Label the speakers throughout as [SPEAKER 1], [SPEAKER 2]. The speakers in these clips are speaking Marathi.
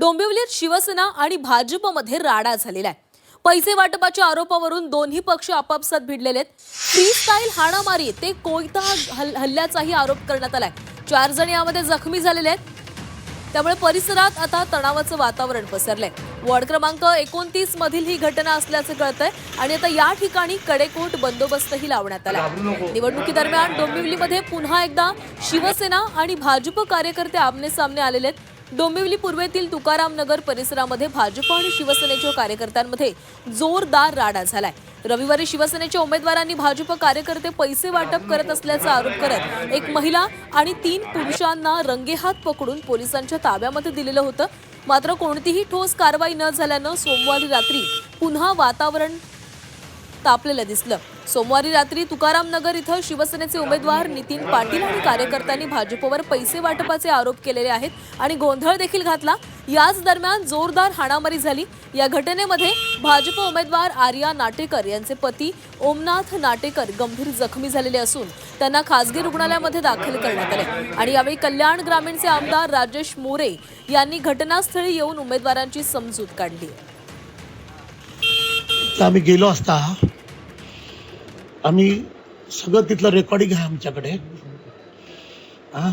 [SPEAKER 1] डोंबिवलीत शिवसेना आणि भाजपमध्ये राडा झालेला आहे. पैसे वाटपाच्या आरोपावरून दोन्ही पक्ष आपापसात भिडलेले आहेत. फ्री स्टाईल हाणामारी ते कोयता हल- हल्ल्याचाही आरोप करण्यात आलाय. चार जण यामध्ये जखमी झालेले आहेत. त्यामुळे परिसरात आता तणावाचं वातावरण पसरलंय. वॉर्ड क्रमांक एकोणतीस मधील ही घटना असल्याचं कळतंय आणि आता या ठिकाणी कडेकोट बंदोबस्तही लावण्यात आला निवडणुकीदरम्यान डोंबिवलीमध्ये पुन्हा एकदा शिवसेना आणि भाजप कार्यकर्ते आमने सामने आलेले आहेत. डोंबिवली पूर्वेतील तुकाराम नगर परिसरामध्ये भाजप आणि शिवसेनेच्या कार्यकर्त्यांमध्ये जोरदार राडा झालाय. रविवारी शिवसेनेच्या उमेदवारांनी भाजप कार्यकर्ते पैसे वाटप करत असल्याचा आरोप करत एक महिला आणि तीन पुरुषांना रंगेहात पकडून पोलिसांच्या ताब्यामध्ये दिलेलं होतं. मात्र कोणतीही ठोस कारवाई न झाल्यानं सोमवारी रात्री पुन्हा वातावरण तापलेलं दिसलं. सोमवारी रात्री तुकाराम नगर इथं शिवसेनेचे उमेदवार नितीन पाटील आणि कार्यकर्त्यांनी भाजपवर पैसे वाटपाचे आरोप केलेले आहेत आणि गोंधळ देखील घातला. याच दरम्यान जोरदार हाणामारी झाली. या घटनेमध्ये भाजप उमेदवार आर्या नाटेकर यांचे पती ओमनाथ नाटेकर गंभीर जखमी झालेले असून त्यांना खासगी रुग्णालयामध्ये दाखल करण्यात आले. आणि यावेळी कल्याण ग्रामीणचे आमदार राजेश मोरे यांनी घटनास्थळी येऊन उमेदवारांची समजूत काढली.
[SPEAKER 2] आम्ही गेलो असता आम्ही सगळं तिथलं रेकॉर्डिंग आहे आमच्याकडे. हां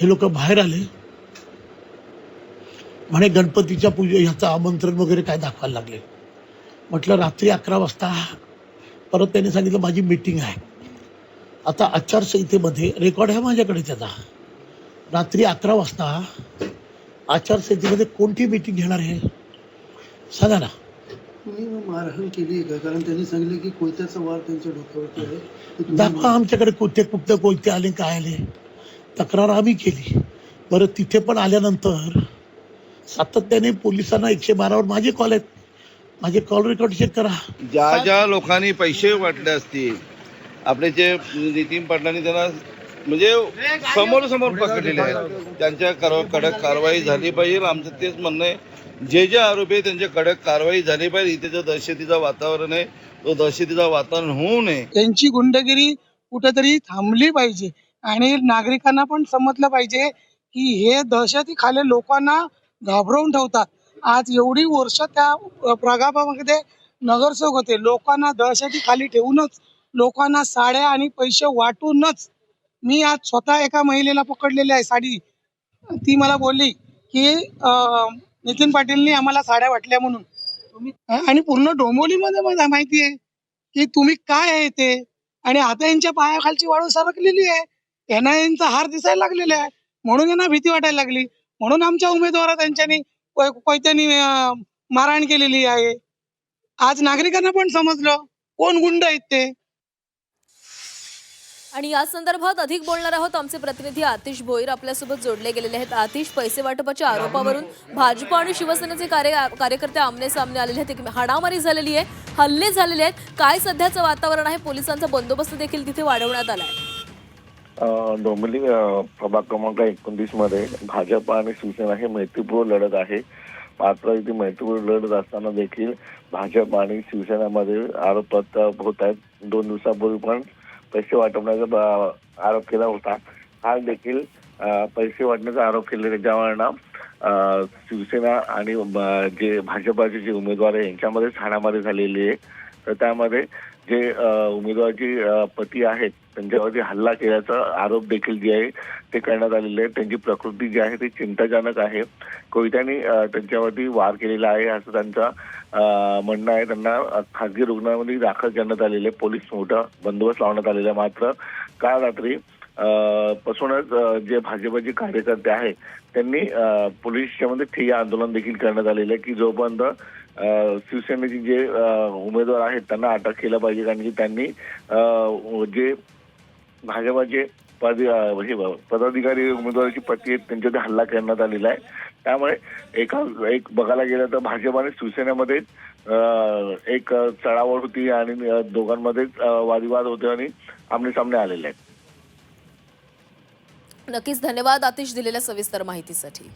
[SPEAKER 2] हे लोक बाहेर आले. म्हणे गणपतीच्या पूजे ह्याचं आमंत्रण वगैरे काय दाखवायला लागले. म्हटलं रात्री अकरा वाजता परत त्यांनी सांगितलं माझी मीटिंग आहे. आता आचारसंहितेमध्ये रेकॉर्ड आहे माझ्याकडे त्याचा. रात्री अकरा वाजता आचारसंहितेमध्ये कोणती मीटिंग घेणार आहे सांगा ना.
[SPEAKER 3] मारहाण केली का? कारण त्यांनी सांगितलं की कोयत्याचा वार त्यांच्या डोक्यावरती आहे.
[SPEAKER 2] दाखवा आमच्याकडे कोणते कुठं कोणते आले काय आले. तक्रार आम्ही केली. बरं तिथे पण आल्यानंतर सातत्याने पोलिसांना एकशे बारावर माझे कॉल आहेत. माझे कॉल रेकॉर्ड चेक करा.
[SPEAKER 4] ज्या ज्या लोकांनी पैसे वाटले असतील आपले जे नितीन पाटलांनी त्यांना म्हणजे समोर समोर पकडलेले आहेत. त्यांच्या कडक कारवाई झाली पाहिजे. आमचं तेच म्हणणं आहे. जे जे आरोपी आहेत त्यांच्या कडक कारवाई झाली पाहिजे. इथे जो दहशतीचा वातावरण आहे तो दहशतीचा वातावरण होऊ नये.
[SPEAKER 5] त्यांची गुंडगिरी कुठेतरी थांबली पाहिजे. आणि नागरिकांना पण समजलं पाहिजे की हे दहशती खाले लोकांना घाबरवून ठेवतात. आज एवढी वर्ष त्या प्रगाभामध्ये नगरसेवक होते. लोकांना दहशती खाली ठेवूनच लोकांना साड्या आणि पैसे वाटूनच मी आज स्वतः एका महिलेला पकडलेली आहे साडी. ती मला बोलली की नितीन पाटीलनी आम्हाला साड्या वाटल्या म्हणून. तुम्ही आणि पूर्ण डोंबोलीमध्ये मला माहिती आहे की तुम्ही काय आहे ते? आणि आता यांच्या पायाखालची वाळू सरकलेली आहे. यांना यांचा हार दिसायला लागलेला आहे. म्हणून यांना भीती वाटायला लागली. म्हणून आमच्या उमेदवारा त्यांच्यानी कोयत्यानी मारहाण केलेली आहे. आज नागरिकांना पण समजलं कोण गुंड आहेत ते.
[SPEAKER 1] आणि या संदर्भात अधिक बोलणार आहोत आमचे प्रतिनिधी आतिश भोईर आपल्यासोबत जोडले गेलेले आहेत आतिश. पैसे वाटपाच्या आरोपावरून भाजप आणि शिवसेनेचे कार्य कार्यकर्ते आमने सामने आलेले आहेत. हाणामारी झालेली आहे. हल्ले झालेले आहेत. काय सध्याचं वातावरण आहे? पोलिसांचा बंदोबस्त देखील तिथे वाढवण्यात आलाय
[SPEAKER 6] आहे. डोंबिवली प्रभाग क्रमांक एकोणतीसमध्ये भाजप आणि शिवसेना हे मैत्रीपूर्ण लढत आहे. मात्र इथे मैत्रीपूर्ण लढत असताना देखील भाजप आणि शिवसेनामध्ये आरोप प्रत्यारोप होत आहेत. दोन दिवसापूर्वी पण पैसे वाटवण्याचा आरोप केला होता. हा देखील पैसे वाटण्याचा आरोप केला त्याच्यावरनं शिवसेना आणि जे भाजपाचे जे उमेदवार आहे यांच्यामध्येच हाणामारी झालेली आहे. तर त्यामध्ये जे उमेदवारची पती आहेत त्यांच्यावरती हल्ला केल्याचा आरोप देखील जे आहे ते करण्यात आलेले आहे त्यांची प्रकृती जी आहे ती चिंताजनक आहे. कोयत्याने त्यांच्यावरती वार केलेला आहे असं त्यांचं म्हणणं आहे. त्यांना खासगी रुग्णालयामध्ये दाखल करण्यात आलेले आहे. पोलीस मोठा बंदोबस्त लावण्यात आलेला आहे. मात्र काल रात्री पासूनच जे भाजपचे कार्यकर्ते आहेत त्यांनी पोलिसच्या मध्ये ठिय्या आंदोलन देखील करण्यात आलेलं आहे की जोपर्यंत शिवसेनेचे जे उमेदवार आहेत त्यांना अटक केलं पाहिजे कारण की त्यांनी जे भाजपाचे पद हे पदाधिकारी उमेदवाराची पती आहेत त्यांच्यावर हल्ला करण्यात आलेला आहे. त्यामुळे एका एक बघायला गेलं तर भाजप आणि शिवसेनेमध्ये एक चढावळ होती आणि दोघांमध्ये दोघांमध्येच वादविवाद होते आणि आमने सामने आलेले आहेत.
[SPEAKER 1] नक्कीच धन्यवाद आतिश दिलेल्या सविस्तर माहितीसाठी.